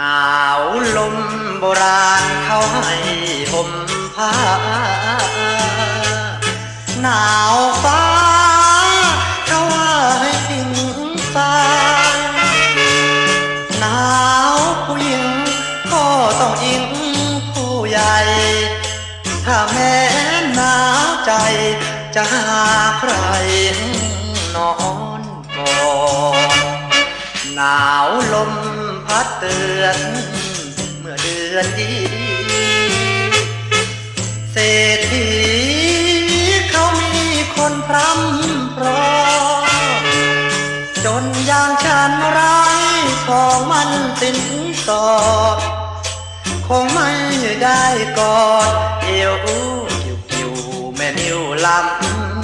นาวลมโบราณเขาให้ห่มผ้าหนาวฟ้าเขาว่าให้ทิ้งสายหนาวผู้หญิงก็ต้องอิงผู้ใหญ่ ถ้าแม้หนาวใจจะหาใครนอนอน หนาวลมพัดเตือน เมื่อเดือนดีเศรษฐีเขามีคนพร่ำพรอจนอย่างฉันไร้ของมันสินสอด คงไม่ได้กอดเอวกิ้วกิ้วแม่นิ้วลำ